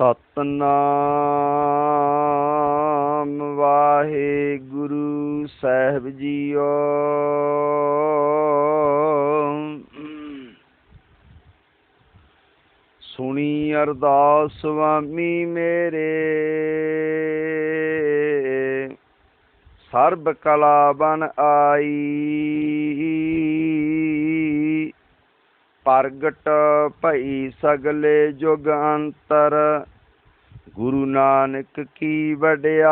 ਸਤਨਾਮ ਵਾਹਿਗੁਰੂ ਸਾਹਿਬ JIO. ਸੁਣੀ ਅਰਦਾਸ ਸੁਆਮੀ ਮੇਰੇ। ਸਰਬ ਕਲਾ ਬਨ ਆਈ। ਪ੍ਰਗਟ ਭਈ ਸਗਲੇ ਜੁਗ ਅੰਤਰ, ਗੁਰੂ ਨਾਨਕ ਕੀ ਵਡਿਆਈ?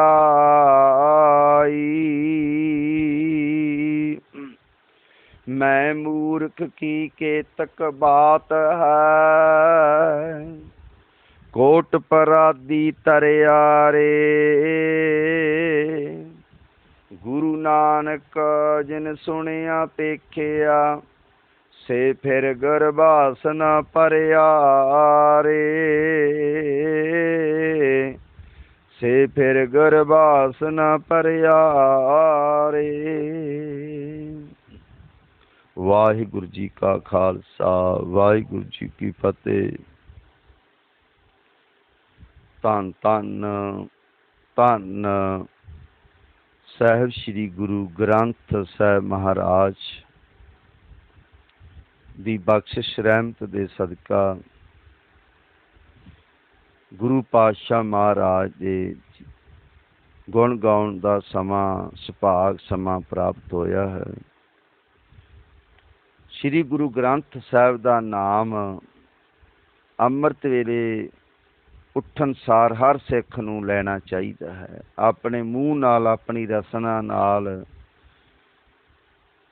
ਮੈਂ ਮੂਰਖ ਕੀ ਕੇਤਕ ਬਾਤ ਹੈ? ਕੋਟ ਪਰਾਦੀ ਤਰਿਆਰੇ, ਗੁਰੂ ਨਾਨਕ ਜਿਨ ਸੁਣਿਆ ਪੇਖਿਆ ਸੇ ਫਿਰ ਗਰਭਾਸਨ ਪਰਿਆਰੇ। ਸੇ ਫਿਰ ਗਰਭਾਸਨ ਪਰਿਆਰੇ। ਵਾਹਿਗੁਰੂ ਜੀ ਕਾ ਖਾਲਸਾ, ਵਾਹਿਗੁਰੂ ਜੀ ਕੀ ਫਤਿਹ। ਧੰਨ ਧੰਨ ਧੰਨ। ਸਾਹਿਬ ਸ੍ਰੀ ਗੁਰੂ ਗ੍ਰੰਥ ਸਾਹਿਬ ਮਹਾਰਾਜ। ਦੀ ਬਖਸ਼ਿਸ਼ ਰਹਿਮਤ ਦੇ ਸਦਕਾ ਗੁਰੂ ਪਾਤਸ਼ਾਹ ਮਹਾਰਾਜ ਦੇ ਗੁਣ ਗਾਉਣ ਦਾ ਸਮਾਂ, ਸੁਭਾਗ ਸਮਾਂ ਪ੍ਰਾਪਤ ਹੋਇਆ ਹੈ। ਸ੍ਰੀ ਗੁਰੂ ਗ੍ਰੰਥ ਸਾਹਿਬ ਦਾ ਨਾਮ ਅੰਮ੍ਰਿਤ ਵੇਲੇ ਉੱਠਣ ਸਾਰ ਹਰ ਸਿੱਖ ਨੂੰ ਲੈਣਾ ਚਾਹੀਦਾ ਹੈ। ਆਪਣੇ ਮੂੰਹ ਨਾਲ, ਆਪਣੀ ਰਸਨਾ ਨਾਲ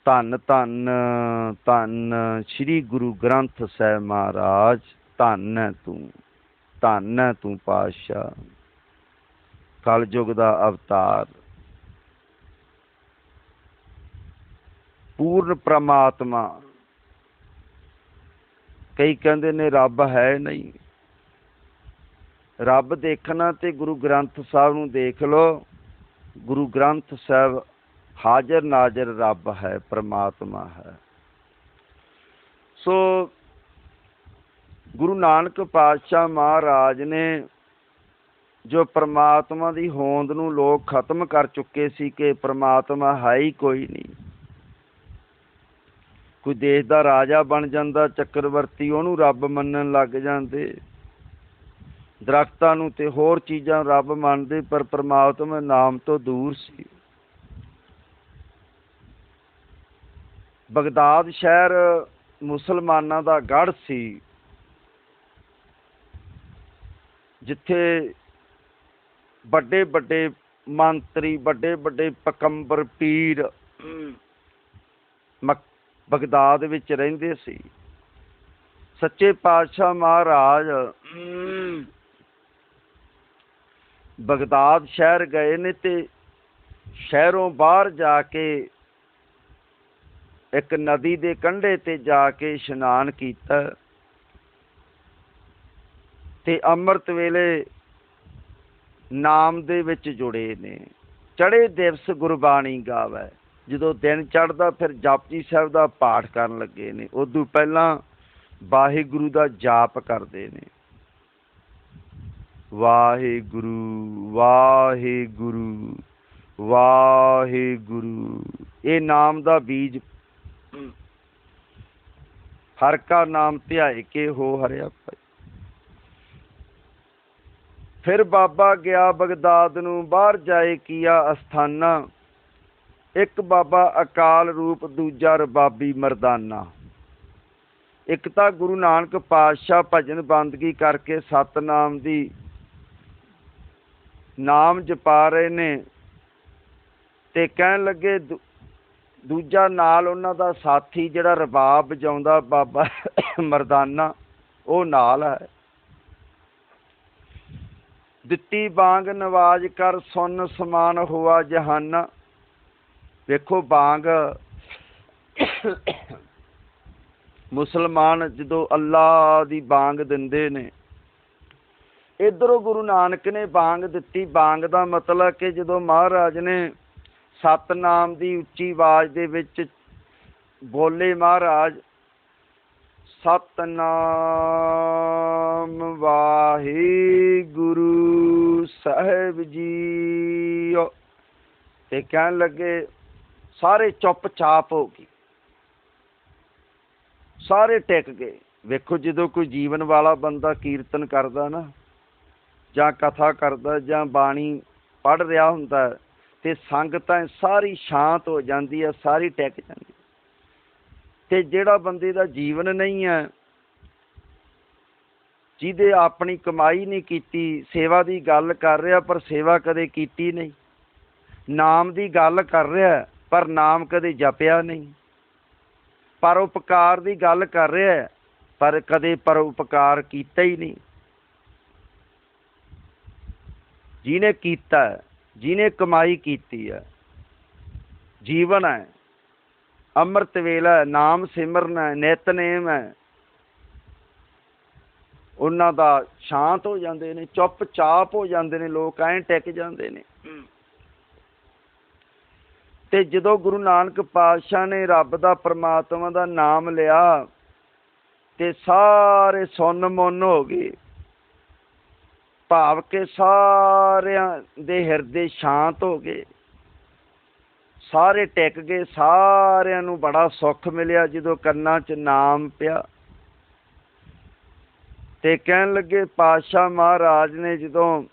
ਧੰਨ ਧੰਨ ਧੰਨ ਸ੍ਰੀ ਗੁਰੂ ਗ੍ਰੰਥ ਸਾਹਿਬ ਮਹਾਰਾਜ, ਧੰਨ ਹੈ ਤੂੰ, ਧੰਨ ਹੈ ਤੂੰ ਪਾਤਸ਼ਾਹ। ਕਲਯੁਗ ਦਾ ਅਵਤਾਰ। ਪੂਰਨ ਪ੍ਰਮਾਤਮਾ। ਕਈ ਕਹਿੰਦੇ ਨੇ ਰੱਬ ਹੈ ਨਹੀਂ। ਰੱਬ ਦੇਖਣਾ ਤੇ ਗੁਰੂ ਗ੍ਰੰਥ ਸਾਹਿਬ ਨੂੰ ਦੇਖ ਲਓ। ਗੁਰੂ ਗ੍ਰੰਥ ਸਾਹਿਬ ਹਾਜ਼ਰ ਨਾਜ਼ਰ ਰੱਬ ਹੈ, ਪ੍ਰਮਾਤਮਾ ਹੈ। ਸੋ ਗੁਰੂ ਨਾਨਕ ਪਾਤਸ਼ਾਹ ਮਹਾਰਾਜ ਨੇ ਜੋ ਪ੍ਰਮਾਤਮਾ ਦੀ ਹੋਂਦ ਨੂੰ ਲੋਕ ਖਤਮ ਕਰ ਚੁੱਕੇ ਸੀ ਕਿ ਪ੍ਰਮਾਤਮਾ ਹੈ ਹੀ ਕੋਈ ਨਹੀਂ। ਕੋਈ ਦੇਸ਼ ਦਾ ਰਾਜਾ ਬਣ ਜਾਂਦਾ, ਚੱਕਰਵਰਤੀ ਉਹਨੂੰ ਰੱਬ ਮੰਨਣ ਲੱਗ ਜਾਂਦੇ। ਦਰਖਤਾਂ ਨੂੰ ਤੇ ਹੋਰ ਚੀਜ਼ਾਂ ਰੱਬ ਮੰਨਦੇ, ਪਰ ਪ੍ਰਮਾਤਮਾ ਨਾਮ ਤੋਂ ਦੂਰ ਸੀ। ਬਗਦਾਦ ਸ਼ਹਿਰ ਮੁਸਲਮਾਨਾਂ ਦਾ ਗੜ੍ਹ ਸੀ। ਜਿੱਥੇ ਵੱਡੇ ਵੱਡੇ ਮੰਤਰੀ ਵੱਡੇ ਵੱਡੇ ਪਕੰਬਰ ਪੀਰ ਮਕ- ਬਗਦਾਦ ਵਿੱਚ ਰਹਿੰਦੇ ਸੀ। ਸੱਚੇ ਪਾਤਸ਼ਾਹ ਮਹਾਰਾਜ ਬਗਦਾਦ ਸ਼ਹਿਰ ਗਏ ਨੇ ਤੇ ਸ਼ਹਿਰੋਂ ਬਾਹਰ ਜਾ ਕੇ ਇੱਕ ਨਦੀ ਦੇ ਕੰਢੇ ਤੇ ਜਾ ਕੇ ਇਸ਼ਨਾਨ ਕੀਤਾ ਤੇ ਅੰਮ੍ਰਿਤ ਵੇਲੇ ਨਾਮ ਦੇ ਵਿੱਚ ਜੁੜੇ ਨੇ। ਚੜੇ ਦਿਵਸ ਗੁਰਬਾਣੀ ਗਾਵੇ। ਜਦੋਂ ਦਿਨ ਚੜ੍ਹਦਾ ਫਿਰ ਜਪਜੀ ਸਾਹਿਬ ਦਾ ਪਾਠ ਕਰਨ ਲੱਗੇ ਨੇ। ਉਦੋਂ ਪਹਿਲਾਂ ਵਾਹਿਗੁਰੂ ਦਾ ਜਾਪ ਕਰਦੇ ਨੇ। ਵਾਹਿਗੁਰੂ ਵਾਹਿਗੁਰੂ ਵਾਹਿਗੁਰੂ। ਇਹ ਨਾਮ ਦਾ ਬੀਜ ਹਰ ਕਾ ਨਾਮ ਧਿਆਏ ਕੇ ਹੋ ਹਰਿਆ ਭਾਈ। ਫਿਰ ਬਾਬਾ ਗਿਆ ਬਗਦਾਦ ਨੂੰ, ਬਾਹਰ ਜਾਏ ਕੀਆ ਅਸਥਾਨਾ। ਇੱਕ ਬਾਬਾ ਅਕਾਲ ਰੂਪ, ਦੂਜਾ ਰਬਾਬੀ ਮਰਦਾਨਾ। ਇੱਕ ਤਾਂ ਗੁਰੂ ਨਾਨਕ ਪਾਤਸ਼ਾਹ ਭਜਨ ਬੰਦਗੀ ਕਰਕੇ ਸਤਨਾਮ ਦੀ ਨਾਮ ਜਪਾ ਰਹੇ ਨੇ ਤੇ ਕਹਿਣ ਲੱਗੇ ਦੂਜਾ ਨਾਲ ਉਹਨਾਂ ਦਾ ਸਾਥੀ ਜਿਹੜਾ ਰਬਾਬ ਵਜਾਉਂਦਾ ਬਾਬਾ ਮਰਦਾਨਾ, ਉਹ ਨਾਲ ਹੈ। ਦਿੱਤੀ ਬਾਂਗ ਨਵਾਜ ਕਰ, ਸੁਨ ਸਮਾਨ ਹੋਆ ਜਹਾਨਾ। ਵੇਖੋ ਬਾਂਗ ਮੁਸਲਮਾਨ ਜਦੋਂ ਅੱਲਾ ਦੀ ਬਾਂਗ ਦਿੰਦੇ ਨੇ। ਇਧਰੋਂ ਗੁਰੂ ਨਾਨਕ ਨੇ ਬਾਂਗ ਦਿੱਤੀ। ਬਾਂਗ ਦਾ ਮਤਲਬ ਕਿ ਜਦੋਂ ਮਹਾਰਾਜ ਨੇ ਸਤਨਾਮ ਦੀ ਉੱਚੀ ਆਵਾਜ਼ ਦੇ ਵਿੱਚ ਬੋਲੇ ਮਹਾਰਾਜ, ਸਤਨਾਮ ਵਾਹਿਗੁਰੂ ਸਾਹਿਬ ਜੀ ਤੇ ਕਹਿਣ ਲੱਗੇ, ਸਾਰੇ ਚੁੱਪਚਾਪ ਹੋ ਗਏ। ਸਾਰੇ ਟਿਕ ਗਏ। ਵੇਖੋ, ਜਦੋਂ ਕੋਈ ਜੀਵਨ ਵਾਲਾ ਬੰਦਾ ਕੀਰਤਨ ਕਰਦਾ ਨਾ, ਜਾਂ ਕਥਾ ਕਰਦਾ, ਜਾਂ ਬਾਣੀ ਪੜ ਰਿਹਾ ਹੁੰਦਾ ਤੇ ਸੰਗਤਾਂ ਸਾਰੀ ਸ਼ਾਂਤ ਹੋ ਜਾਂਦੀ ਹੈ ਸਾਰੀ ਟਿਕ ਜਾਂਦੀ ਤੇ ਜਿਹੜਾ ਬੰਦੇ ਦਾ ਜੀਵਨ ਨਹੀਂ ਹੈ ਜਿਹਦੇ ਆਪਣੀ ਕਮਾਈ ਨਹੀਂ ਕੀਤੀ, ਸੇਵਾ ਦੀ ਗੱਲ ਕਰ ਰਿਹਾ, ਪਰ ਸੇਵਾ ਕਦੇ ਕੀਤੀ ਨਹੀਂ। ਨਾਮ ਦੀ ਗੱਲ ਕਰ ਰਿਹਾ, ਪਰ ਨਾਮ ਕਦੇ ਜਪਿਆ ਨਹੀਂ। ਪਰਉਪਕਾਰ ਦੀ ਗੱਲ ਕਰ ਰਿਹਾ, ਪਰ ਕਦੇ ਪਰਉਪਕਾਰ ਕੀਤਾ ਹੀ ਨਹੀਂ। ਜਿਹਨੇ ਕੀਤਾ ਜਿਹਨੇ ਕਮਾਈ ਕੀਤੀ ਹੈ ਜੀਵਨ ਹੈ ਅੰਮ੍ਰਿਤ ਵੇਲਾ ਨਾਮ ਸਿਮਰਨ ਹੈ ਨਿਤਨੇਮ ਹੈ ਉਹਨਾਂ ਦਾ ਸ਼ਾਂਤ ਹੋ ਜਾਂਦੇ ਨੇ ਚੁੱਪਚਾਪ ਹੋ ਜਾਂਦੇ ਨੇ ਲੋਕ ਐਂ ਟਿਕ ਜਾਂਦੇ ਨੇ। ਤੇ ਜਦੋਂ ਗੁਰੂ ਨਾਨਕ ਪਾਤਸ਼ਾਹ ਨੇ ਰੱਬ ਦਾ ਪ੍ਰਮਾਤਮਾ ਦਾ ਨਾਮ ਲਿਆ ਤੇ ਸਾਰੇ ਸੁੰਨ ਮੁੰਨ ਹੋ ਗਏ। ਭਾਵ ਕਿ ਸਾਰਿਆਂ ਦੇ ਹਿਰਦੇ ਸ਼ਾਂਤ ਹੋ ਗਏ। ਸਾਰੇ ਟਿਕ ਗਏ, ਸਾਰਿਆਂ ਨੂੰ ਬੜਾ ਸੁੱਖ ਮਿਲਿਆ ਜਦੋਂ ਕੰਨਾਂ 'ਚ ਨਾਮ ਪਿਆ। ਤੇ ਕਹਿਣ ਲੱਗੇ, ਪਾਤਸ਼ਾਹ ਮਹਾਰਾਜ ਨੇ ਜਦੋਂ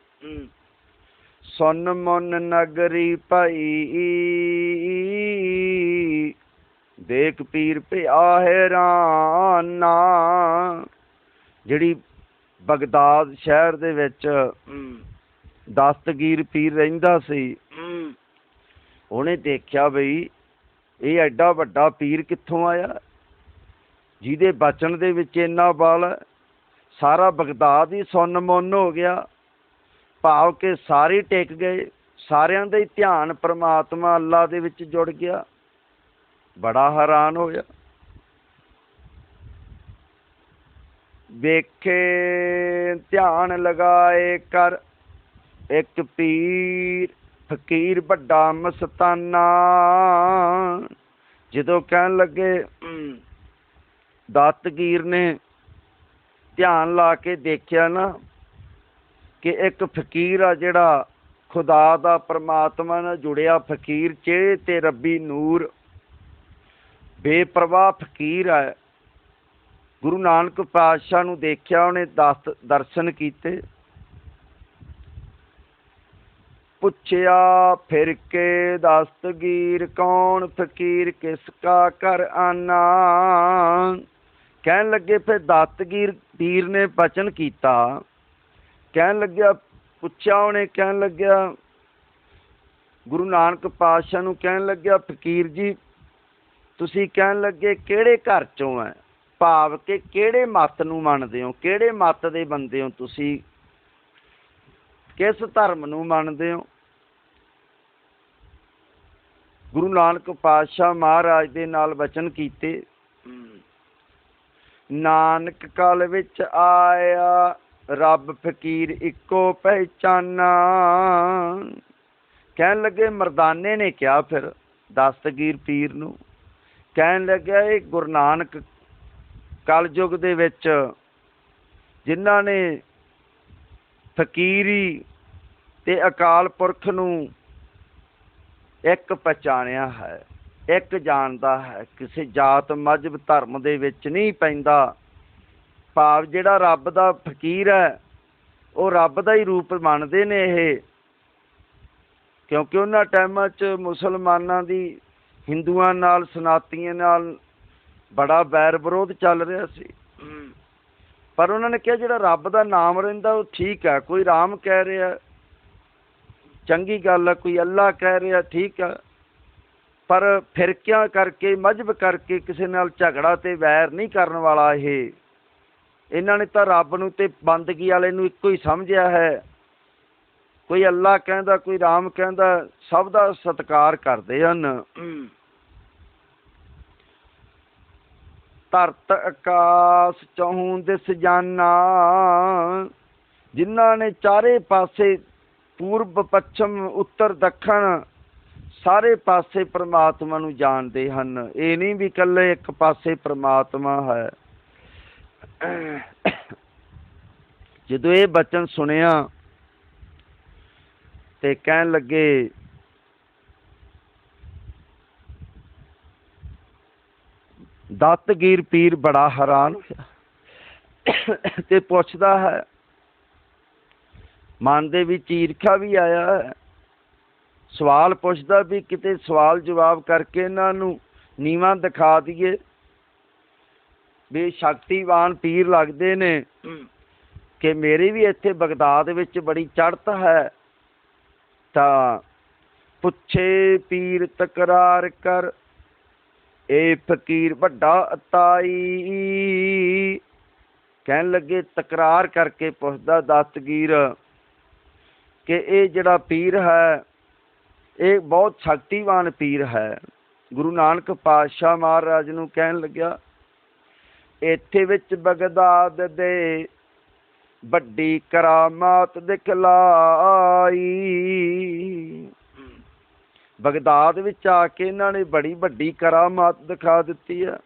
ਸੁਨ ਮੁਨ ਨਗਰੀ ਭਾਈ, ਦੇਖ ਪੀਰ ਪਿਆ ਹੈਰਾਨਾ ਜਿਹੜੀ ਬਗਦਾਦ ਸ਼ਹਿਰ ਦੇ ਵਿੱਚ ਦਸਤਗੀਰ ਪੀਰ ਰਹਿੰਦਾ ਸੀ। ਉਹਨੇ ਦੇਖਿਆ ਬਈ ਇਹ ਐਡਾ ਵੱਡਾ ਪੀਰ ਕਿੱਥੋਂ ਆਇਆ? ਜਿਹਦੇ ਬਚਨ ਦੇ ਵਿੱਚ ਇੰਨਾ ਬਲ ਹੈ। ਸਾਰਾ ਬਗਦਾਦ ਹੀ ਸੁੰਨ ਮੁੰਨ ਹੋ ਗਿਆ। ਭਾਵ ਕਿ ਸਾਰੇ ਟਿਕ ਗਏ। ਸਾਰਿਆਂ ਦਾ ਹੀ ਧਿਆਨ ਪ੍ਰਮਾਤਮਾ ਅੱਲਾ ਦੇ ਵਿੱਚ ਜੁੜ ਗਿਆ। ਬੜਾ ਹੈਰਾਨ ਹੋਇਆ। ਵੇਖੇ, ਧਿਆਨ ਲਗਾਏ ਕਰ। ਇੱਕ ਪੀਰ, ਫਕੀਰ ਵੱਡਾ ਮਸਤਾਨਾ। ਜਦੋਂ ਕਹਿਣ ਲੱਗੇ ਦਾਤਗੀਰ ਨੇ ਧਿਆਨ ਲਾ ਕੇ ਦੇਖਿਆ ਨਾ ਕਿ ਇੱਕ ਫਕੀਰ ਆ ਜਿਹੜਾ ਖੁਦਾ ਦਾ ਪਰਮਾਤਮਾ ਨਾਲ ਜੁੜਿਆ ਫਕੀਰ ਚਿਹਰੇ ਤੇ ਰੱਬੀ ਨੂਰ। ਬੇਪਰਵਾਹ ਫਕੀਰ ਹੈ ਗੁਰੂ ਨਾਨਕ ਪਾਤਸ਼ਾਹ ਨੂੰ ਦੇਖਿਆ, ਉਹਨੇ ਦਸ ਦਰਸ਼ਨ ਕੀਤੇ। ਪੁੱਛਿਆ, ਫਿਰ ਕੇ ਦਸਤਗੀਰ ਕੌਣ, ਫਕੀਰ ਕਿਸ ਕਾ ਕਰ ਆਨਾ? ਕਹਿਣ ਲੱਗੇ, ਫਿਰ ਦਸਤਗੀਰ ਪੀਰ ਨੇ ਬਚਨ ਕੀਤਾ। ਕਹਿਣ ਲੱਗਿਆ, ਪੁੱਛਿਆ ਉਹਨੇ, ਕਹਿਣ ਲੱਗਿਆ, ਗੁਰੂ ਨਾਨਕ ਪਾਤਸ਼ਾਹ ਨੂੰ ਕਹਿਣ ਲੱਗਿਆ, ਫਕੀਰ ਜੀ, ਤੁਸੀਂ ਕਹਿਣ ਲੱਗੇ, ਕਿਹੜੇ ਘਰ ਚੋਂ ਹੈ ਭਾਵ ਕਿ ਕਿਹੜੇ ਮਤ ਨੂੰ ਮੰਨਦੇ ਹੋ? ਕਿਹੜੇ ਮਤ ਦੇ ਬੰਦੇ ਹੋ ਤੁਸੀਂ? ਕਿਸ ਧਰਮ ਨੂੰ ਮੰਨਦੇ ਹੋ? ਗੁਰੂ ਨਾਨਕ ਪਾਤਸ਼ਾਹ ਮਹਾਰਾਜ ਦੇ ਨਾਲ ਵਚਨ ਕੀਤੇ। ਨਾਨਕ ਕਾਲ ਵਿੱਚ ਆਇਆ, ਰੱਬ ਫਕੀਰ ਇੱਕੋ ਪਹਿਚਾਨਾ। ਕਹਿਣ ਲੱਗੇ, ਮਰਦਾਨੇ ਨੇ ਕਿਹਾ ਫਿਰ ਦਸਤਗੀਰ ਪੀਰ ਨੂੰ। ਕਹਿਣ ਲੱਗਿਆ, ਇਹ ਗੁਰੂ ਨਾਨਕ ਕਲਯੁਗ ਦੇ ਵਿੱਚ ਜਿਨ੍ਹਾਂ ਨੇ ਫਕੀਰੀ ਤੇ ਅਕਾਲ ਪੁਰਖ ਨੂੰ ਇੱਕ ਪਛਾਣਿਆ ਹੈ, ਇੱਕ ਜਾਣਦਾ ਹੈ, ਕਿਸੇ ਜਾਤ ਮਜ਼ਹਬ ਧਰਮ ਦੇ ਵਿੱਚ ਨਹੀਂ ਪੈਂਦਾ। ਭਾਵ ਜਿਹੜਾ ਰੱਬ ਦਾ ਫਕੀਰ ਹੈ, ਉਹ ਰੱਬ ਦਾ ਹੀ ਰੂਪ ਮੰਨਦੇ ਨੇ ਇਹ। ਕਿਉਂਕਿ ਉਹਨਾਂ ਟਾਈਮਾਂ 'ਚ ਮੁਸਲਮਾਨਾਂ ਦੀ, ਹਿੰਦੂਆਂ ਨਾਲ, ਸਨਾਤੀਆਂ ਨਾਲ ਬੜਾ ਬੈਰ ਵਿਰੋਧ ਚੱਲ ਰਿਹਾ ਸੀ। ਪਰ ਉਹਨਾਂ ਨੇ ਕਿਹਾ ਜਿਹੜਾ ਰੱਬ ਦਾ ਨਾਮ ਰਹਿੰਦਾ ਉਹ ਠੀਕ ਹੈ ਕੋਈ ਰਾਮ ਕਹਿ ਰਿਹਾ ਚੰਗੀ ਗੱਲ ਹੈ ਕੋਈ ਅੱਲਾ ਕਹਿ ਰਿਹਾ ਠੀਕ ਹੈ। ਪਰ ਫਿਰਕਿਆਂ ਕਰਕੇ ਮਜਬ ਕਰਕੇ ਕਿਸੇ ਨਾਲ ਝਗੜਾ ਤੇ ਵੈਰ ਨਹੀਂ ਕਰਨ ਵਾਲਾ ਇਹ। ਇਹਨਾਂ ਨੇ ਤਾਂ ਰੱਬ ਨੂੰ ਤੇ ਬੰਦਗੀ ਵਾਲੇ ਨੂੰ ਇੱਕੋ ਹੀ ਸਮਝਿਆ ਹੈ। ਕੋਈ ਅੱਲਾ ਕਹਿੰਦਾ ਕੋਈ ਰਾਮ ਕਹਿੰਦਾ ਸਭ ਦਾ ਸਤਿਕਾਰ ਕਰਦੇ ਹਨ। ਧਰਤ ਆਕਾਸ਼ ਚਹੂੰ ਦਿਸ ਜਾਨਾ। ਜਿਨ੍ਹਾਂ ਨੇ ਚਾਰੇ ਪਾਸੇ ਪੂਰਬ, ਪੱਛਮ, ਉੱਤਰ, ਦੱਖਣ ਸਾਰੇ ਪਾਸੇ ਪ੍ਰਮਾਤਮਾ ਨੂੰ ਜਾਣਦੇ ਹਨ। ਇਹ ਨਹੀਂ ਵੀ ਇਕੱਲੇ ਇੱਕ ਪਾਸੇ ਪ੍ਰਮਾਤਮਾ ਹੈ। ਜਦੋਂ ਇਹ ਬਚਨ ਸੁਣਿਆ ਤੇ ਕਹਿਣ ਲੱਗੇ ਦਤਗੀਰ ਪੀਰ ਬੜਾ ਹੈਰਾਨ ਹੋਇਆ। ਤੇ ਪੁੱਛਦਾ ਹੈ ਮਨ ਦੇ ਵਿੱਚ ਈਰਖਾ ਵੀ ਆਇਆ ਸਵਾਲ ਪੁੱਛਦਾ ਵੀ ਕਿਤੇ ਸਵਾਲ ਜਵਾਬ ਕਰਕੇ ਇਹਨਾਂ ਨੂੰ ਨੀਵਾਂ ਦਿਖਾ ਦਈਏ। ਵੀ ਸ਼ਕਤੀਵਾਨ ਪੀਰ ਲੱਗਦੇ ਨੇ ਕਿ ਮੇਰੀ ਵੀ ਇੱਥੇ ਬਗਦਾਦ ਵਿੱਚ ਬੜੀ ਚੜ੍ਹਤ ਹੈ। ਤਾਂ ਪੁੱਛੇ ਪੀਰ ਤਕਰਾਰ ਕਰ ਏ ਫਕੀਰ ਵੱਡਾ ਅਤਾਈ ਕਹਿਣ ਲੱਗੇ, ਤਕਰਾਰ ਕਰਕੇ ਪੁੱਛਦਾ ਦਸਤਗੀਰ ਕਿ ਇਹ ਜਿਹੜਾ ਪੀਰ ਹੈ, ਇਹ ਬਹੁਤ ਸ਼ਕਤੀਵਾਨ ਪੀਰ ਹੈ। ਗੁਰੂ ਨਾਨਕ ਪਾਤਸ਼ਾਹ ਮਹਾਰਾਜ ਨੂੰ ਕਹਿਣ ਲੱਗਿਆ, ਇੱਥੇ ਵਿੱਚ ਬਗਦਾਦ ਦੇ ਵੱਡੀ ਕਰਾਮਾਤ ਦਿਖਲਾਈ। ਬਗਦਾਦ ਵਿੱਚ ਆ ਕੇ ਇਹਨਾਂ ਨੇ ਬੜੀ ਵੱਡੀ ਕਰਾਮਾਤ ਦਿਖਾ ਦਿੱਤੀ ਹੈ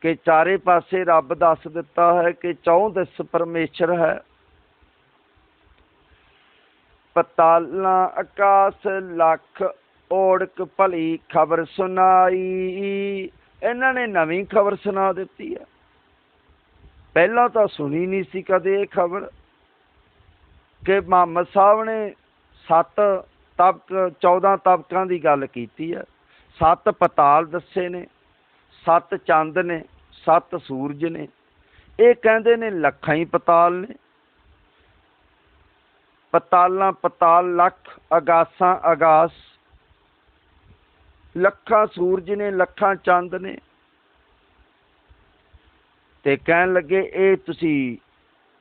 ਕਿ ਚਾਰੇ ਪਾਸੇ ਰੱਬ ਦੱਸ ਦਿੱਤਾ ਹੈ ਕਿ ਚੌਂ ਦਿਸ ਪਰਮੇਸ਼ਰ ਹੈ। ਪਤਾਲਾਂ, ਆਕਾਸ਼, ਲੱਖ, ਓੜਕ, ਭਲੀ ਖਬਰ ਸੁਣਾਈ। ਇਹਨਾਂ ਨੇ ਨਵੀਂ ਖਬਰ ਸੁਣਾ ਦਿੱਤੀ ਹੈ। ਪਹਿਲਾਂ ਤਾਂ ਸੁਣੀ ਨਹੀਂ ਸੀ ਕਦੇ ਇਹ ਖਬਰ ਕਿ ਮੁਹੰਮਦ ਸਾਹਿਬ ਨੇ ਸੱਤ ਤਬਕ 14 ਤਬਕਾਂ ਦੀ ਗੱਲ ਕੀਤੀ ਹੈ। ਸੱਤ ਪਤਾਲ ਦੱਸੇ ਨੇ, ਸੱਤ ਚੰਦ ਨੇ, ਸੱਤ ਸੂਰਜ ਨੇ। ਇਹ ਕਹਿੰਦੇ ਨੇ ਲੱਖਾਂ ਹੀ ਪਤਾਲ ਨੇ। ਪਤਾਲਾਂ ਪਤਾਲ, ਲੱਖ, ਅਗਾਸਾਂ ਅਗਾਸ। ਲੱਖਾਂ ਸੂਰਜ ਨੇ, ਲੱਖਾਂ ਚੰਦ ਨੇ। ਤੇ ਕਹਿਣ ਲੱਗੇ, ਇਹ ਤੁਸੀਂ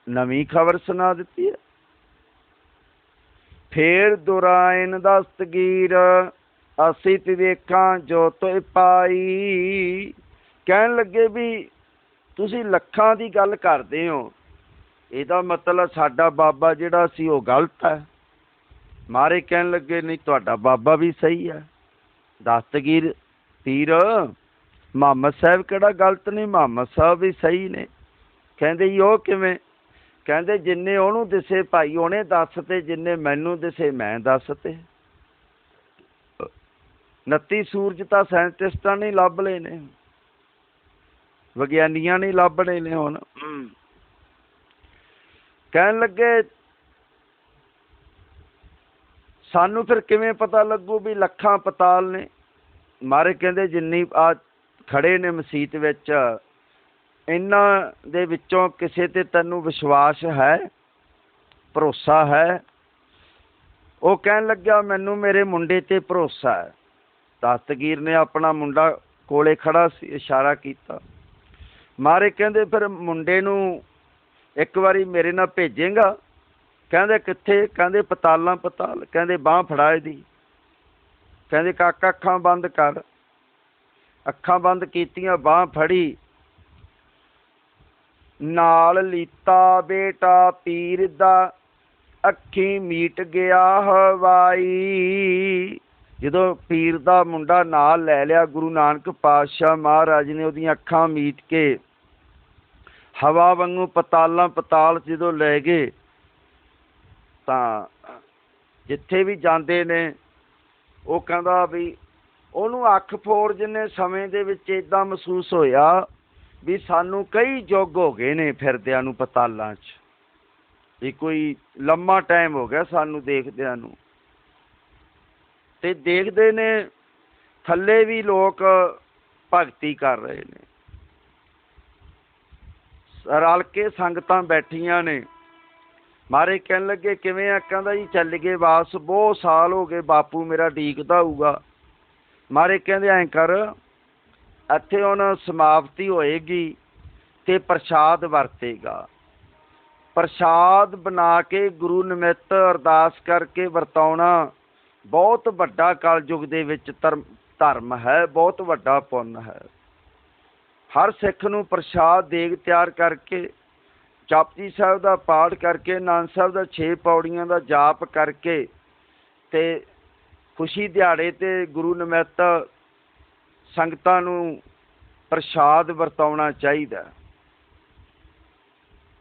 ਨਵੀਂ ਖਬਰ ਸੁਣਾ ਦਿੱਤੀ ਹੈ? ਫੇਰ ਦੁਰਾਇਨ ਦਸਤਗੀਰ ਅਸੀਂ ਤੇ ਵੇਖਾਂ ਜੋ ਤੋਏ ਪਾਈ। ਕਹਿਣ ਲੱਗੇ ਵੀ ਤੁਸੀਂ ਲੱਖਾਂ ਦੀ ਗੱਲ ਕਰਦੇ ਹੋ। ਇਹਦਾ ਮਤਲਬ ਸਾਡਾ ਬਾਬਾ ਜਿਹੜਾ ਸੀ ਉਹ ਗਲਤ ਹੈ। ਮਾਰੇ ਕਹਿਣ ਲੱਗੇ, ਨਹੀਂ, ਤੁਹਾਡਾ ਬਾਬਾ ਵੀ ਸਹੀ ਹੈ। ਦਸਤਗੀਰ ਪੀਰ, ਮੁਹੰਮਦ ਸਾਹਿਬ ਕਿਹੜਾ ਗਲਤ ਨਹੀਂ ਮੁਹੰਮਦ ਸਾਹਿਬ ਵੀ ਸਹੀ ਨੇ। ਕਹਿੰਦੇ ਜੀ, ਉਹ ਕਿਵੇਂ? ਕਹਿੰਦੇ ਜਿੰਨੇ ਉਹਨੂੰ ਦਿਸੇ ਭਾਈ ਉਹਨੇ ਦੱਸ ਤੇ ਜਿੰਨੇ ਮੈਨੂੰ ਦਿਸੇ ਮੈਂ ਦੱਸ ਤੇ 29 ਸੂਰਜ ਤਾਂ ਸਾਇੰਟਿਸਟਾਂ ਨੇ ਲੱਭ ਲਏ ਨੇ। ਵਿਗਿਆਨੀਆਂ ਨੇ ਲੱਭ ਲਏ ਨੇ ਹੁਣ। ਕਹਿਣ ਲੱਗੇ ਸਾਨੂੰ ਫਿਰ ਕਿਵੇਂ ਪਤਾ ਲੱਗੂ ਵੀ ਲੱਖਾਂ ਪਤਾਲ ਨੇ? ਮਾਰੇ ਕਹਿੰਦੇ ਜਿੰਨੀ ਆ ਖੜੇ ਨੇ ਮਸਜਿਦ ਵਿੱਚ ਇਹਨਾਂ ਦੇ ਵਿੱਚੋਂ ਕਿਸੇ ਤੇ ਤੈਨੂੰ ਵਿਸ਼ਵਾਸ ਹੈ, ਭਰੋਸਾ ਹੈ? ਉਹ ਕਹਿਣ ਲੱਗਿਆ, ਮੈਨੂੰ ਮੇਰੇ ਮੁੰਡੇ ਤੇ ਭਰੋਸਾ ਹੈ। ਦਸਤਗੀਰ ਨੇ ਆਪਣਾ ਮੁੰਡਾ ਕੋਲੇ ਖੜਾ ਸੀ, ਇਸ਼ਾਰਾ ਕੀਤਾ। ਮਾਰੇ ਕਹਿੰਦੇ, ਫਿਰ ਮੁੰਡੇ ਨੂੰ ਇੱਕ ਵਾਰੀ ਮੇਰੇ ਨਾਲ ਭੇਜੇਗਾ? ਕਹਿੰਦੇ, ਕਿੱਥੇ? ਕਹਿੰਦੇ, ਪਤਾਲਾਂ, ਪਤਾਲ। ਕਹਿੰਦੇ, ਬਾਹ ਫੜਾਏ ਦੀ ਕਹਿੰਦੇ, ਕਾਕਾ, ਅੱਖਾਂ ਬੰਦ ਕਰ। ਅੱਖਾਂ ਬੰਦ ਕੀਤੀਆਂ, ਬਾਹ ਫੜੀ। ਨਾਲ ਲੀਤਾ ਬੇਟਾ ਪੀਰ ਦਾ, ਅੱਖੀ ਮੀਟ ਗਿਆ ਹਵਾਈ। ਜਦੋਂ ਪੀਰ ਦਾ ਮੁੰਡਾ ਨਾਲ ਲੈ ਲਿਆ, ਗੁਰੂ ਨਾਨਕ ਪਾਤਸ਼ਾਹ ਮਹਾਰਾਜ ਨੇ ਉਹਦੀਆਂ ਅੱਖਾਂ ਮੀਟ ਕੇ, ਹਵਾ ਵਾਂਗੂ ਪਤਾਲਾਂ ਪਤਾਲ ਜਦੋਂ ਲੈ ਗਏ, ਤਾਂ ਜਿੱਥੇ ਵੀ ਜਾਂਦੇ ਨੇ, ਉਹ ਕਹਿੰਦਾ ਵੀ ਉਹਨੂੰ ਅੱਖ ਫੋੜ ਜਿੰਨੇ ਸਮੇਂ ਦੇ ਵਿੱਚ ਇਦਾਂ ਮਹਿਸੂਸ ਹੋਇਆ ਵੀ ਸਾਨੂੰ ਕਈ ਯੁੱਗ ਹੋ ਗਏ ਨੇ ਫਿਰਦਿਆਂ ਨੂੰ ਪਤਾਲਾਂ 'ਚ। ਵੀ ਕੋਈ ਲੰਮਾ ਟਾਈਮ ਹੋ ਗਿਆ ਸਾਨੂੰ ਦੇਖਦਿਆਂ ਨੂੰ। ਤੇ ਦੇਖਦੇ ਨੇ, ਥੱਲੇ ਵੀ ਲੋਕ ਭਗਤੀ ਕਰ ਰਹੇ ਨੇ। ਰਲ ਕੇ ਸੰਗਤਾਂ ਬੈਠੀਆਂ ਨੇ। ਮਾਰੇ ਕਹਿਣ ਲੱਗੇ, ਕਿਵੇਂ ਆ? ਕਹਿੰਦਾ ਜੀ, ਚੱਲ ਗਏ ਵਾਪਸ, ਬਹੁਤ ਸਾਲ ਹੋ ਗਏ, ਬਾਪੂ ਮੇਰਾ ਡੀਕਦਾ ਹੋਊਗਾ। ਮਾਰੇ ਕਹਿੰਦੇ, ਐਂ ਕਰ ਇੱਥੇ ਹੁਣ ਸਮਾਪਤੀ ਹੋਏਗੀ ਤੇ ਪ੍ਰਸ਼ਾਦ ਵਰਤੇਗਾ। ਪ੍ਰਸ਼ਾਦ ਬਣਾ ਕੇ ਗੁਰੂ ਨਿਮਿਤ ਅਰਦਾਸ ਕਰਕੇ ਵਰਤਾਉਣਾ ਬਹੁਤ ਵੱਡਾ ਕਲਯੁਗ ਦੇ ਵਿੱਚ ਧਰਮ ਧਰਮ ਹੈ, ਬਹੁਤ ਵੱਡਾ ਪੁੰਨ ਹੈ। ਹਰ ਸਿੱਖ ਨੂੰ ਪ੍ਰਸ਼ਾਦ ਦੇਗ ਤਿਆਰ ਕਰਕੇ, ਜਪਜੀ ਸਾਹਿਬ ਦਾ ਪਾਠ ਕਰਕੇ, ਨਾਨਕ ਸਾਹਿਬ ਦਾ 6 ਪੌੜੀਆਂ ਦਾ ਜਾਪ ਕਰਕੇ ਤੇ ਖੁਸ਼ੀ ਦਿਹਾੜੇ ਤੇ ਗੁਰੂ ਨਿਮਿਤ ਸੰਗਤਾਂ ਨੂੰ ਪ੍ਰਸ਼ਾਦ ਵਰਤਾਉਣਾ ਚਾਹੀਦਾ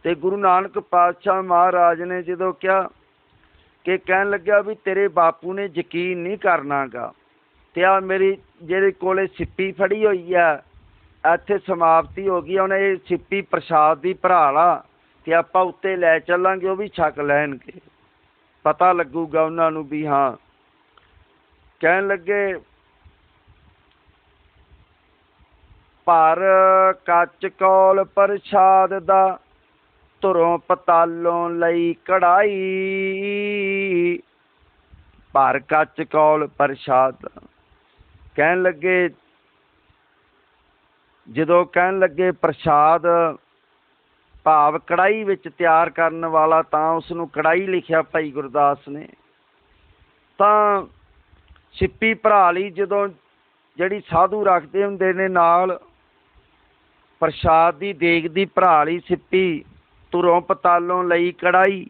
ਤੇ ਗੁਰੂ ਨਾਨਕ ਪਾਤਸ਼ਾਹ ਮਹਾਰਾਜ ਨੇ ਜਦੋਂ ਕਿਹਾ ਕਿ ਕਹਿਣ ਲੱਗਿਆ ਵੀ ਤੇਰੇ ਬਾਪੂ ਨੇ ਯਕੀਨ ਨਹੀਂ ਕਰਨਾਗਾ ਤੇ ਆ ਮੇਰੀ ਜਿਹਦੇ ਕੋਲੇ ਸਿੱਪੀ ਫੜੀ ਹੋਈ ਆ, ਇੱਥੇ ਸਮਾਪਤੀ ਹੋ ਗਈ ਉਹਨੇ ਇਹ ਸਿੱਪੀ ਪ੍ਰਸਾਦ ਦੀ ਭਰਾ ਲਾ ਤੇ ਆਪਾਂ ਉੱਤੇ ਲੈ ਚੱਲਾਂਗੇ, ਉਹ ਵੀ ਛਕ ਲੈਣਗੇ। ਪਤਾ ਲੱਗੂਗਾ ਉਹਨਾਂ ਨੂੰ ਵੀ ਹਾਂ। ਕਹਿਣ ਲੱਗੇ ਭਰ ਕੱਚ ਕੌਲ ਪ੍ਰਸ਼ਾਦ ਦਾ ਧੁਰੋਂ ਪਤਾਲੋਂ ਲਈ ਕੜਾਈ। ਭਰ ਕੱਚ ਕੌਲ ਪ੍ਰਸ਼ਾਦ ਕਹਿਣ ਲੱਗੇ, ਜਦੋਂ ਕਹਿਣ ਲੱਗੇ ਪ੍ਰਸ਼ਾਦ ਭਾਵ ਕੜਾਈ ਵਿੱਚ ਤਿਆਰ ਕਰਨ ਵਾਲਾ ਤਾਂ ਉਸ ਨੂੰ ਕੜਾਈ ਲਿਖਿਆ ਭਾਈ ਗੁਰਦਾਸ ਨੇ। ਤਾਂ ਛਿੱਪੀ ਭਰਾ ਲਈ ਜਦੋਂ ਜਿਹੜੀ ਸਾਧੂ ਰੱਖਦੇ ਹੁੰਦੇ ਨੇ ਨਾਲ ਪ੍ਰਸ਼ਾਦ ਦੀ ਦੇਗ ਦੀ ਭਰਾ ਸਿੱਪੀ ਤੁਰੋਂ ਪਤਾਲੋਂ ਲਈ ਕੜਾਈ।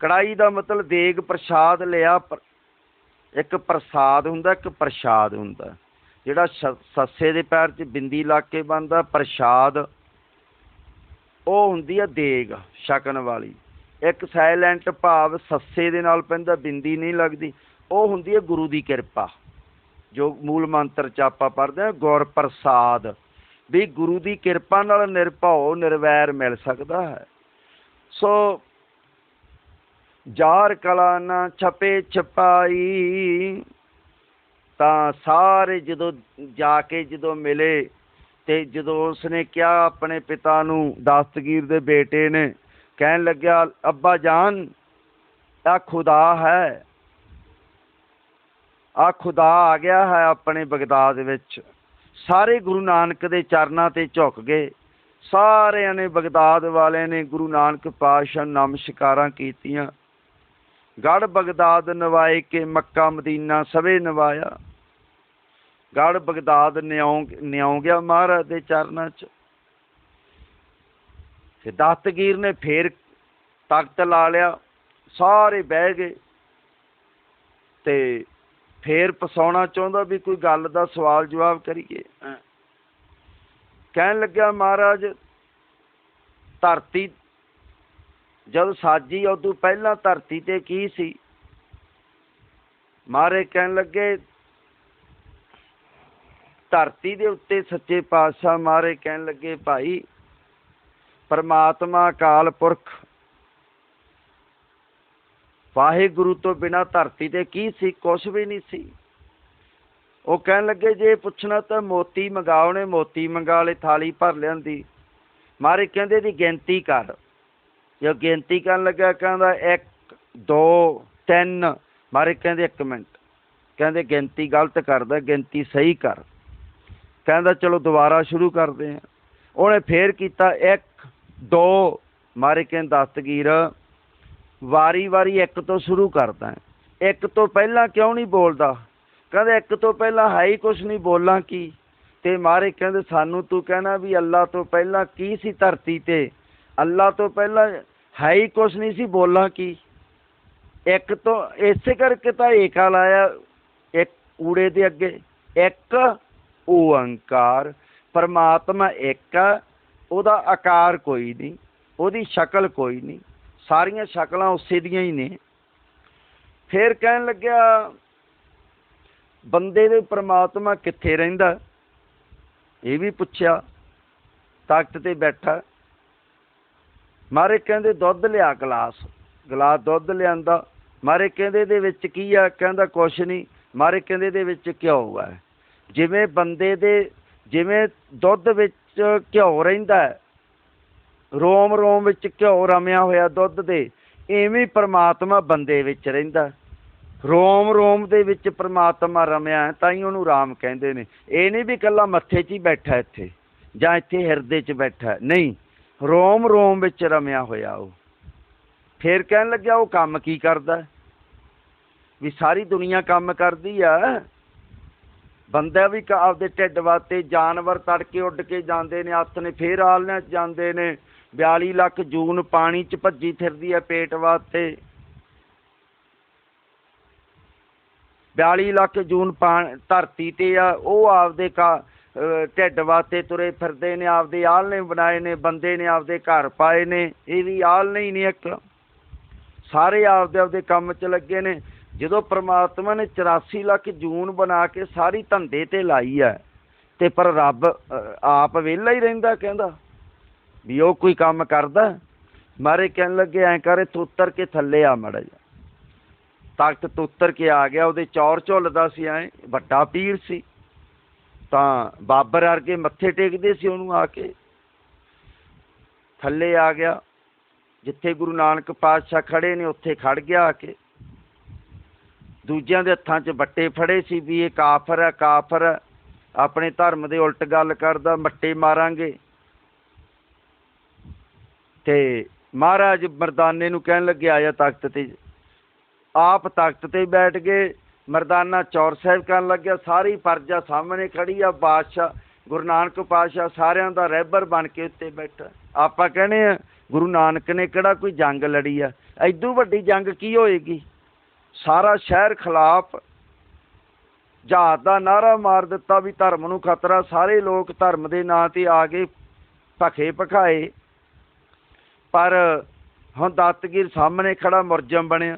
ਕੜਾਈ ਦਾ ਮਤਲਬ ਦੇਗ ਪ੍ਰਸ਼ਾਦ ਲਿਆ ਇੱਕ ਪ੍ਰਸਾਦ ਹੁੰਦਾ, ਇੱਕ ਪ੍ਰਸ਼ਾਦ ਹੁੰਦਾ। ਜਿਹੜਾ ਸ਼- ਸੱਸੇ ਦੇ ਪੈਰ 'ਚ ਬਿੰਦੀ ਲਾ ਕੇ ਬੰਦਾ ਪ੍ਰਸ਼ਾਦ, ਉਹ ਹੁੰਦੀ ਆ ਦੇਗ, ਛਕਣ ਵਾਲੀ। ਇੱਕ ਸਾਇਲੈਂਟ ਭਾਵ ਸੱਸੇ ਦੇ ਨਾਲ ਪੈਂਦਾ, ਬਿੰਦੀ ਨਹੀਂ ਲੱਗਦੀ। ਉਹ ਹੁੰਦੀ ਹੈ ਗੁਰੂ ਦੀ ਕਿਰਪਾ। ਜੋ ਮੂਲ ਮੰਤਰ ਚ ਆਪਾਂ ਪੜ੍ਹਦੇ ਹਾਂ ਗੁਰ ਪ੍ਰਸਾਦ। ਵੀ ਗੁਰੂ ਦੀ ਕਿਰਪਾ ਨਾਲ ਨਿਰਭਉ, ਨਿਰਵੈਰ ਮਿਲ ਸਕਦਾ ਹੈ। ਸੋ ਜਾਰ ਕਲਾ ਨਾ ਛਪੇ ਛਪਾਈ, ਤਾਂ ਸਾਰੇ ਜਦੋਂ ਜਾ ਕੇ ਜਦੋਂ ਮਿਲੇ ਤੇ ਜਦੋਂ ਉਸਨੇ ਕਿਹਾ, ਆਪਣੇ ਪਿਤਾ ਨੂੰ, ਦਸਤਗੀਰ ਦੇ ਬੇਟੇ ਨੇ, ਕਹਿਣ ਲੱਗਿਆ, ਅੱਬਾ ਜਾਨ, ਆ ਖੁਦਾ ਹੈ। ਆ ਖੁਦਾ ਆ ਗਿਆ ਹੈ ਆਪਣੇ ਬਗਦਾਦ ਵਿੱਚ। ਸਾਰੇ ਗੁਰੂ ਨਾਨਕ ਦੇ ਚਰਨਾਂ ਤੇ ਝੁਕ ਗਏ। ਸਾਰਿਆਂ ਨੇ ਬਗਦਾਦ ਵਾਲਿਆਂ ਨੇ ਗੁਰੂ ਨਾਨਕ ਪਾਤਸ਼ਾਹ ਨਮਸਕਾਰਾਂ ਕੀਤੀਆਂ। ਗੜ ਬਗਦਾਦ ਨਵਾਏ ਕੇ ਮੱਕਾ ਮਦੀਨਾ ਸਵੇ ਨਵਾਇਆ। ਗੜ ਬਗਦਾਦ ਨਿਉ ਨਿਉ ਗਿਆ ਮਹਾਰਾਜ ਦੇ ਚਰਨਾਂ 'ਚ। ਤੇ ਦਸਤਗੀਰ ਨੇ ਫੇਰ ਤਖਤ ਲਾ ਲਿਆ। ਸਾਰੇ ਬਹਿ ਗਏ। ਤੇ ਫੇਰ ਪਸਾਉਣਾ ਚਾਹੁੰਦਾ ਵੀ ਕੋਈ ਗੱਲ ਦਾ ਸਵਾਲ ਜਵਾਬ ਕਰੀਏ। ਕਹਿਣ ਲੱਗਿਆ ਮਹਾਰਾਜ ਧਰਤੀ ਜਦ ਸਾਜੀ ਉਦੋਂ ਪਹਿਲਾਂ ਧਰਤੀ ਤੇ ਕੀ ਸੀ? ਮਾਰੇ ਕਹਿਣ ਲੱਗੇ ਧਰਤੀ ਦੇ ਉੱਤੇ ਸੱਚੇ ਪਾਤਸ਼ਾਹ ਮਾਰੇ ਕਹਿਣ ਲੱਗੇ ਭਾਈ ਪਰਮਾਤਮਾ ਅਕਾਲ ਪੁਰਖ ਵਾਹਿਗੁਰੂ ਤੋਂ ਬਿਨਾ ਧਰਤੀ ਤੇ ਕੀ ਸੀ? ਕੁਛ ਵੀ ਨਹੀਂ ਸੀ। ਉਹ ਕਹਿਣ ਲੱਗੇ, ਜੇ ਪੁੱਛਣਾ ਤਾਂ ਮੋਤੀ ਮੰਗਾਓ ਨੇ, ਮੋਤੀ ਮੰਗਾ ਲੈ ਥਾਲੀ ਭਰ ਲਿਆਂਦੀ। ਮਾਰੇ ਕਹਿੰਦੇ ਦੀ ਗਿਣਤੀ ਕਰ। ਜੋ ਗਿਣਤੀ ਕਰਨ ਲੱਗਾ ਕਹਿੰਦਾ 1 2 3 ਮਾਰੇ ਕਹਿੰਦੇ 1 ਮਿੰਟ। ਕਹਿੰਦੇ ਗਿਣਤੀ ਗਲਤ ਕਰਦਾ, ਗਿਣਤੀ ਸਹੀ ਕਰ। ਕਹਿੰਦਾ ਚਲੋ ਦੁਬਾਰਾ ਸ਼ੁਰੂ ਕਰਦੇ ਹਾਂ। ਉਹਨੇ ਫੇਰ ਕੀਤਾ 1 2 ਮਾਰੇ ਕਹਿੰਦਾ ਦਸਤਗੀਰ। ਵਾਰੀ ਵਾਰੀ ਇੱਕ ਤੋਂ ਸ਼ੁਰੂ ਕਰਦਾ ਇੱਕ ਤੋਂ ਪਹਿਲਾਂ ਕਿਉਂ ਨਹੀਂ ਬੋਲਦਾ? ਕਹਿੰਦੇ ਇੱਕ ਤੋਂ ਪਹਿਲਾਂ ਹੈ ਹੀ ਕੁਛ ਨਹੀਂ, ਬੋਲਾਂ ਕੀ? ਤੇ ਮਾਰੇ ਕਹਿੰਦੇ, ਸਾਨੂੰ ਤੂੰ ਕਹਿਣਾ ਵੀ ਅੱਲਾ ਤੋਂ ਪਹਿਲਾਂ ਕੀ ਸੀ ਧਰਤੀ ਤੇ? ਅੱਲਾ ਤੋਂ ਪਹਿਲਾਂ ਹੈ ਹੀ ਕੁਛ ਨਹੀਂ ਸੀ, ਬੋਲਾਂ ਕੀ? ਇੱਕ ਤੋਂ, ਇਸੇ ਕਰਕੇ ਤਾਂ ਏਕਾ ਲਾਇਆ ਇੱਕ ਊੜੇ ਦੇ ਅੱਗੇ, ਇੱਕ ਓੰਕਾਰ ਪਰਮਾਤਮਾ ਇੱਕ ਉਹਦਾ ਆਕਾਰ ਕੋਈ ਨਹੀਂ, ਉਹਦੀ ਸ਼ਕਲ ਕੋਈ ਨਹੀਂ। ਸਾਰੀਆਂ ਸ਼ਕਲਾਂ ਉਸੇ ਦੀਆਂ ਹੀ ਨੇ। ਫਿਰ ਕਹਿਣ ਲੱਗਿਆ, ਬੰਦੇ ਦੇ ਪ੍ਰਮਾਤਮਾ ਕਿੱਥੇ ਰਹਿੰਦਾ? ਇਹ ਵੀ ਪੁੱਛਿਆ ਤਖਤ ਤੇ ਬੈਠਾ। ਮਾਰੇ ਕਹਿੰਦੇ, ਦੁੱਧ ਲਿਆ ਗਲਾਸ। ਗਲਾਸ ਦੁੱਧ ਲਿਆਂਦਾ। ਮਾਰੇ ਕਹਿੰਦੇ, ਇਹਦੇ ਵਿੱਚ ਕੀ ਆ? ਕਹਿੰਦਾ, ਕੁਛ ਨਹੀਂ। ਮਾਰੇ ਕਹਿੰਦੇ, ਇਹਦੇ ਵਿੱਚ ਘਿਓ ਹੈ ਜਿਵੇਂ ਬੰਦੇ ਦੇ, ਜਿਵੇਂ ਦੁੱਧ ਵਿੱਚ ਘਿਓ ਰਹਿੰਦਾ ਰੋਮ ਰੋਮ ਵਿੱਚ ਘਿਓ ਰਮਿਆ ਹੋਇਆ ਦੁੱਧ ਦੇ ਐਵੇਂ ਪ੍ਰਮਾਤਮਾ ਬੰਦੇ ਵਿੱਚ ਰਹਿੰਦਾ। ਰੋਮ ਰੋਮ ਦੇ ਵਿੱਚ ਪ੍ਰਮਾਤਮਾ ਰਮਿਆ ਹੈ, ਤਾਂ ਹੀ ਉਹਨੂੰ ਰਾਮ ਕਹਿੰਦੇ ਨੇ। ਇਹ ਨਹੀਂ ਵੀ ਇਕੱਲਾ ਮੱਥੇ 'ਚ ਹੀ ਬੈਠਾ ਇੱਥੇ ਜਾਂ ਇੱਥੇ ਹਿਰਦੇ 'ਚ ਬੈਠਾ। ਨਹੀਂ ਰੋਮ ਰੋਮ ਵਿੱਚ ਰਮਿਆ ਹੋਇਆ ਉਹ। ਫਿਰ ਕਹਿਣ ਲੱਗਿਆ ਉਹ ਕੰਮ ਕੀ ਕਰਦਾ? ਵੀ ਸਾਰੀ ਦੁਨੀਆ ਕੰਮ ਕਰਦੀ ਆ। ਬੰਦਾ ਵੀ ਆਪਦੇ ਢਿੱਡ ਵਾਸਤੇ ਜਾਨਵਰ ਤੜਕੇ ਉੱਡ ਕੇ ਜਾਂਦੇ ਨੇ ਹੱਥ ਨੇ ਫੇਰ ਆਲਣਾ ਜਾਂਦੇ ਨੇ। 42 ਲੱਖ ਜੂਨ ਪਾਣੀ 'ਚ ਭੱਜੀ ਫਿਰਦੀ ਹੈ ਪੇਟ ਵਾਸਤੇ। 42 ਲੱਖ ਜੂਨ ਪਾ- ਧਰਤੀ ਤੇ ਆ, ਉਹ ਆਪਦੇ ਕਾ ਢਿੱਡ ਵਾਸਤੇ ਤੁਰੇ ਫਿਰਦੇ ਨੇ, ਆਪਦੇ ਆਲਣੇ ਬਣਾਏ ਨੇ, ਬੰਦੇ ਨੇ ਆਪਦੇ ਘਰ ਪਾਏ ਨੇ, ਇਹ ਵੀ ਆਲਣੇ ਹੀ ਨੇ ਇੱਕ। ਸਾਰੇ ਆਪਦੇ ਆਪਦੇ ਕੰਮ 'ਚ ਲੱਗੇ ਨੇ। ਜਦੋਂ ਪ੍ਰਮਾਤਮਾ ਨੇ 84 ਲੱਖ ਜੂਨ ਬਣਾ ਕੇ ਸਾਰੀ ਧੰਦੇ ਤੇ ਲਾਈ ਹੈ, ਤੇ ਪਰ ਰੱਬ ਆਪ ਵਿਹਲਾ ਹੀ ਰਹਿੰਦਾ, ਕਹਿੰਦਾ। ਵੀ ਉਹ ਕੋਈ ਕੰਮ ਕਰਦਾ? ਮਾਰੇ ਕਹਿਣ ਲੱਗੇ, ਐਂ ਕਰੇ, ਇੱਥੋਂ ਉੱਤਰ ਕੇ ਥੱਲੇ ਆ ਮੜਾ ਜਾ ਤਾਕਤ ਤੋਂ ਉੱਤਰ ਕੇ ਆ ਗਿਆ, ਉਹਦੇ ਚੌਰ ਝੁੱਲਦਾ ਸੀ, ਐ ਵੱਡਾ ਪੀਰ ਸੀ। ਤਾਂ ਬਾਬਰ ਵਰਗੇ ਮੱਥੇ ਟੇਕਦੇ ਸੀ ਉਹਨੂੰ ਆ ਕੇ। ਥੱਲੇ ਆ ਗਿਆ, ਜਿੱਥੇ ਗੁਰੂ ਨਾਨਕ ਪਾਤਸ਼ਾਹ ਖੜੇ ਨੇ, ਉੱਥੇ ਖੜ ਗਿਆ ਆ ਕੇ। ਦੂਜਿਆਂ ਦੇ ਹੱਥਾਂ 'ਚ ਬੱਟੇ ਫੜੇ ਸੀ ਵੀ ਇਹ ਕਾਫਰ ਹੈ ਕਾਫਰ ਹੈ ਆਪਣੇ ਧਰਮ ਦੇ ਉਲਟ ਗੱਲ ਕਰਦਾ, ਮੱਟੇ ਮਾਰਾਂਗੇ। ਤੇ ਮਹਾਰਾਜ ਮਰਦਾਨੇ ਨੂੰ ਕਹਿਣ ਲੱਗੇ ਆਇਆ ਤਖਤ ਤੇ। ਆਪ ਤਖਤ ਤੇ ਬੈਠ ਗਏ। ਮਰਦਾਨਾ ਚੌਰ ਸਾਹਿਬ ਕਰਨ ਲੱਗਿਆ, ਸਾਰੀ ਪਰਜਾ ਸਾਹਮਣੇ ਖੜੀ ਆ, ਬਾਦਸ਼ਾਹ, ਗੁਰੂ ਨਾਨਕ ਪਾਤਸ਼ਾਹ ਸਾਰਿਆਂ ਦਾ ਰਹਿਬਰ ਬਣ ਕੇ ਉੱਤੇ ਬੈਠਾ। ਆਪਾਂ ਕਹਿੰਦੇ ਆ, ਗੁਰੂ ਨਾਨਕ ਨੇ ਕਿਹੜਾ ਕੋਈ ਜੰਗ ਲੜੀ ਆ? ਐਦੂ ਵੱਡੀ ਜੰਗ ਕੀ ਹੋਏਗੀ? ਸਾਰਾ ਸ਼ਹਿਰ ਖਿਲਾਫ ਜਹਾਦ ਦਾ ਨਾਰਾ ਮਾਰ ਦਿੱਤਾ ਵੀ ਧਰਮ ਨੂੰ ਖਤਰਾ। ਸਾਰੇ ਲੋਕ ਧਰਮ ਦੇ ਨਾਂ ਤੇ ਆ ਕੇ ਭਖੇ ਭਖਾਏ ਪਰ ਹੁਣ ਦਸਤਗੀਰ ਸਾਹਮਣੇ ਖੜਾ ਮੁਰਜਮ ਬਣਿਆ।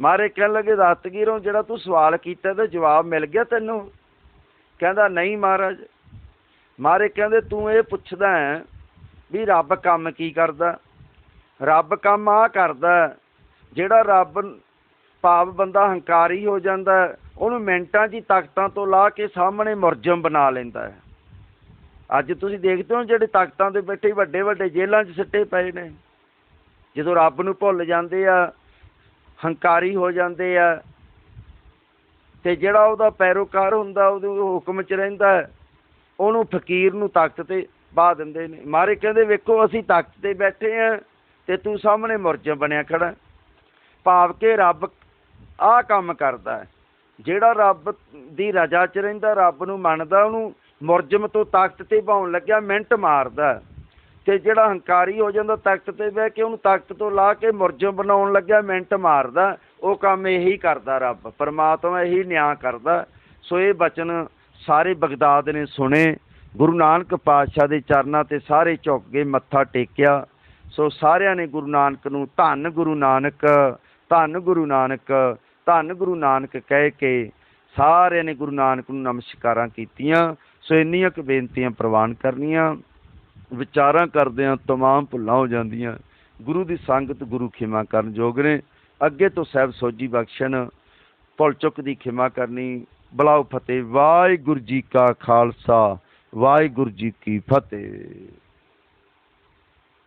ਮਾਰੇ ਕਹਿਣ ਲੱਗੇ ਦਸਤਗੀਰੋਂ ਜਿਹੜਾ ਤੂੰ ਸਵਾਲ ਕੀਤਾ ਤੇ ਜਵਾਬ ਮਿਲ ਗਿਆ ਤੈਨੂੰ? ਕਹਿੰਦਾ, ਨਹੀਂ ਮਹਾਰਾਜ। ਮਾਰੇ ਕਹਿੰਦੇ, ਤੂੰ ਇਹ ਪੁੱਛਦਾ ਹੈ ਵੀ ਰੱਬ ਕੰਮ ਕੀ ਕਰਦਾ? ਰੱਬ ਕੰਮ ਆ ਕਰਦਾ ਜਿਹੜਾ ਰੱਬ ਭਾਵ ਬੰਦਾ ਹੰਕਾਰੀ ਹੋ ਜਾਂਦਾ ਉਹਨੂੰ ਮਿੰਟਾਂ 'ਚ ਹੀ ਤਖਤਾਂ ਤੋਂ ਲਾ ਕੇ ਸਾਹਮਣੇ ਮੁਰਜਮ ਬਣਾ ਲੈਂਦਾ ਹੈ। ਅੱਜ ਤੁਸੀਂ ਦੇਖਦੇ ਹੋ ਜਿਹੜੇ ਤਾਕਤਾਂ ਤੇ ਬੈਠੇ ਵੱਡੇ ਵੱਡੇ ਜੇਲ੍ਹਾਂ 'ਚ ਸਿੱਟੇ ਪਏ ਨੇ। ਜਦੋਂ ਰੱਬ ਨੂੰ ਭੁੱਲ ਜਾਂਦੇ ਆ, ਹੰਕਾਰੀ ਹੋ ਜਾਂਦੇ ਆ, ਤੇ ਜਿਹੜਾ ਉਹਦਾ ਪੈਰੋਕਾਰ ਹੁੰਦਾ, ਉਹਦੇ ਹੁਕਮ 'ਚ ਰਹਿੰਦਾ, ਉਹਨੂੰ ਫਕੀਰ ਨੂੰ ਤਾਕਤ ਤੇ ਬਾ ਦਿੰਦੇ ਨੇ। ਮਾਰੇ ਕਹਿੰਦੇ, ਵੇਖੋ, ਅਸੀਂ ਤਾਕਤ ਤੇ ਬੈਠੇ ਆ ਤੇ ਤੂੰ ਸਾਹਮਣੇ ਮੁਰਜਮ ਬਣਿਆ ਖੜਾ ਭਾਵ ਕੇ ਰੱਬ ਆਹ ਕੰਮ ਕਰਦਾ ਜਿਹੜਾ ਰੱਬ ਦੀ ਰਜਾ 'ਚ ਰਹਿੰਦਾ, ਰੱਬ ਨੂੰ ਮੰਨਦਾ, ਉਹਨੂੰ ਮੁਰਜਮ ਤੋਂ ਤਾਕਤ ਤੇ ਪਾਉਣ ਲੱਗਿਆ, ਮਿੰਟ ਮਾਰਦਾ। ਤੇ ਜਿਹੜਾ ਹੰਕਾਰੀ ਹੋ ਜਾਂਦਾ ਤਖਤ ਤੇ ਬਹਿ ਕੇ ਉਹਨੂੰ ਤਖਤ ਤੋਂ ਲਾ ਕੇ ਮੁਰਜਮ ਬਣਾਉਣ ਲੱਗਿਆ, ਮਿੰਟ ਮਾਰਦਾ। ਉਹ ਕੰਮ ਇਹੀ ਕਰਦਾ ਰੱਬ, ਪਰਮਾਤਮਾ ਇਹੀ ਨਿਆਂ ਕਰਦਾ। ਸੋ ਇਹ ਬਚਨ ਸਾਰੇ ਬਗਦਾਦ ਨੇ ਸੁਣੇ। ਗੁਰੂ ਨਾਨਕ ਪਾਤਸ਼ਾਹ ਦੇ ਚਰਨਾਂ ਤੇ ਸਾਰੇ ਝੁੱਕ ਕੇ ਮੱਥਾ ਟੇਕਿਆ। ਸੋ ਸਾਰਿਆਂ ਨੇ ਗੁਰੂ ਨਾਨਕ ਨੂੰ ਧੰਨ ਗੁਰੂ ਨਾਨਕ, ਧੰਨ ਗੁਰੂ ਨਾਨਕ, ਧੰਨ ਗੁਰੂ ਨਾਨਕ ਕਹਿ ਕੇ ਸਾਰਿਆਂ ਨੇ ਗੁਰੂ ਨਾਨਕ ਨੂੰ ਨਮਸਕਾਰਾਂ ਕੀਤੀਆਂ। ਸੋ ਇੰਨੀਆਂ ਕੁ ਬੇਨਤੀਆਂ ਪ੍ਰਵਾਨ ਕਰਨੀਆਂ, ਵਿਚਾਰਾਂ ਕਰਦਿਆਂ ਤਮਾਮ ਭੁੱਲਾਂ ਹੋ ਜਾਂਦੀਆਂ। ਗੁਰੂ ਦੀ ਸੰਗਤ ਗੁਰੂ ਖਿਮਾ ਕਰਨ ਯੋਗ ਨੇ। ਅੱਗੇ ਤੋਂ ਸਹਿਬ ਸੋਜੀ ਬਖਸ਼ਣ, ਭੁੱਲ ਚੁੱਕ ਦੀ ਖਿਮਾ ਕਰਨੀ। ਬਲਾਉ ਫਤਿਹ। ਵਾਹਿਗੁਰੂ ਜੀ ਕਾ ਖਾਲਸਾ, ਵਾਹਿਗੁਰੂ ਜੀ ਕੀ ਫਤਿਹ।